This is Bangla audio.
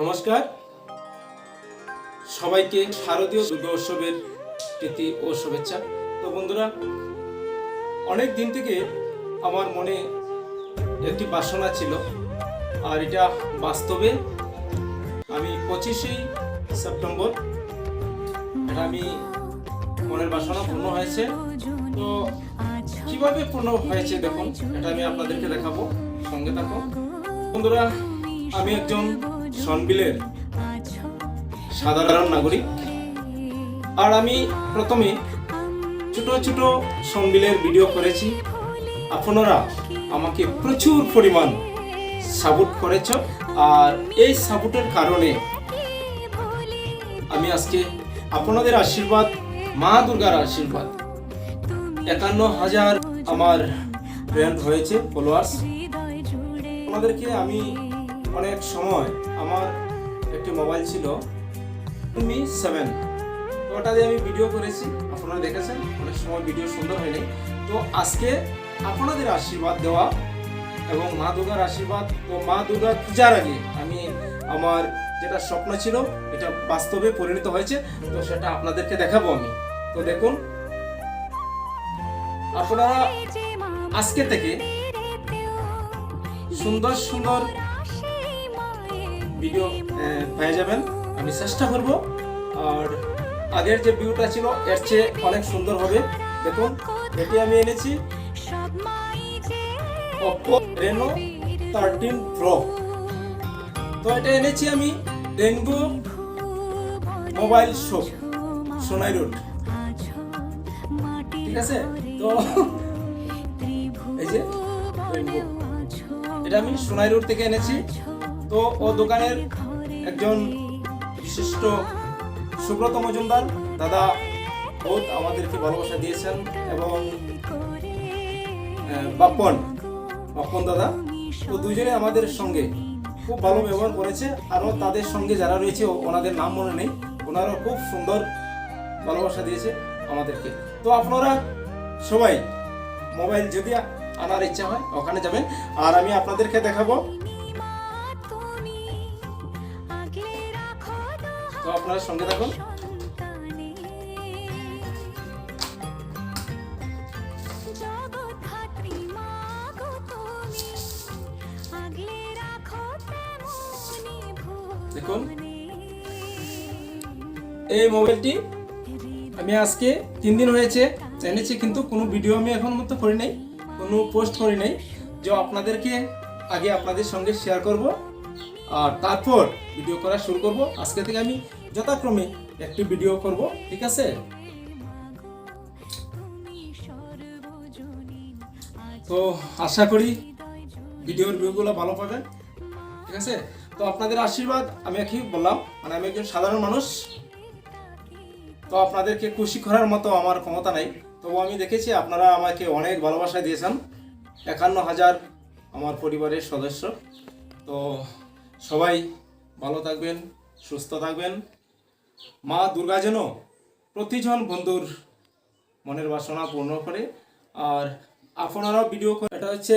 নমস্কার। সবাইকে শারদীয় দুর্গা উৎসবের প্রীতি ও শুভেচ্ছা। তো বন্ধুরা, অনেক দিন থেকে আমার মনে একটি বাসনা ছিল, আর এটা বাস্তবে আমি পঁচিশে সেপ্টেম্বর, এটা আমি মনের বাসনা পূর্ণ হয়েছে। তো কীভাবে পূর্ণ হয়েছে দেখুন, এটা আমি আপনাদেরকে দেখাবো। সঙ্গে থাকো বন্ধুরা, আমি একজন সনবিলের সাধারণ নাগরিক। আর আমি প্রথমে ছোট ছোট সনবিলের ভিডিও করেছি। আপনারা আমাকে প্রচুর পরিমাণ সাপোর্ট করেছ। আর এই সাপোর্টের কারণে আমি আজকে আপনাদের আশীর্বাদ, মা দুর্গার আশীর্বাদ। একান্ন হাজার আমার ফ্রেন্ড হয়েছে ফলোয়ার্স আপনাদেরকে আমি অনেক সময় আমার একটি মোবাইল ছিল মি সেভেন ওটা দিয়ে আমি ভিডিও করেছি, আপনারা দেখেছেন, অনেক সময় ভিডিও সুন্দর হয়নি। তো আজকে আপনাদের আশীর্বাদ দেওয়া এবং মা দুর্গার আশীর্বাদ ও মা দুর্গার পূজার আগে আমি আমার যেটা স্বপ্ন ছিল, এটা বাস্তবে পরিণত হয়েছে, তো সেটা আপনাদেরকে দেখাবো আমি। তো দেখুন, আপনারা আজকে থেকে সুন্দর সুন্দর ভিডিও পেয়ে যাবেন। আমি চেষ্টা করব। আর আগের যে ভিউটা ছিল, এর চেয়ে অনেক সুন্দর হবে। দেখুন, এটি আমি এনেছি। Oppo Reno 13 Pro তো এটা এনেছি আমি ডেঙ্গু মোবাইল শপ সোনাই রোড ঠিক আছে? তো এই যে এটা আমি সোনাই রোড থেকে এনেছি। তো ও দোকানের একজন বিশিষ্ট সুব্রত মজুমদার। দাদা বহুত আমাদেরকে ভালোবাসা দিয়েছেন এবং আহ, বাপ্পন বাপ্পন দাদা তো দুজনে আমাদের সঙ্গে খুব ভালো ব্যবহার করেছে। আরও তাদের সঙ্গে যারা রয়েছে ওনাদের নাম মনে নেই। ওনারাও খুব সুন্দর ভালোবাসা দিয়েছে আমাদেরকে। তো আপনারা সবাই মোবাইল যদি আনার ইচ্ছা হয় ওখানে যাবেন। আর আমি আপনাদেরকে দেখাবো তো আপনারা সঙ্গে থাকুন। দেখুন। এই মোবাইলটি আমি আজকে তিন দিন হয়েছে। এনেছি কিন্তু কোনো ভিডিও আমি এখন মতো করি নাই কোনো পোস্ট করি নাই। যে আপনাদেরকে আগে আপনাদের সঙ্গে শেয়ার করব। আর তারপর ভিডিও করা শুরু করব। আজকে থেকে আমি যথাক্রমে একটি ভিডিও করব, ঠিক আছে? তো আশা করি ভিডিওর ভিউগুলো ভালো পাবেন, ঠিক আছে? তো আপনাদের আশীর্বাদ, আমি কি বললাম? মানে আমি একজন সাধারণ মানুষ, তো আপনাদেরকে খুশি করার মতো আমার ক্ষমতা নাই। তবু আমি দেখেছি আপনারা আমাকে অনেক ভালোবাসা দিয়েছেন। একান্ন হাজার আমার পরিবারের সদস্য। তো সবাই ভালো থাকবেন, সুস্থ থাকবেন। মা দুর্গা যেন প্রতিজন বন্ধুর মনের বাসনা পূর্ণ করে। আর আপনারাও ভিডিও এটা হচ্ছে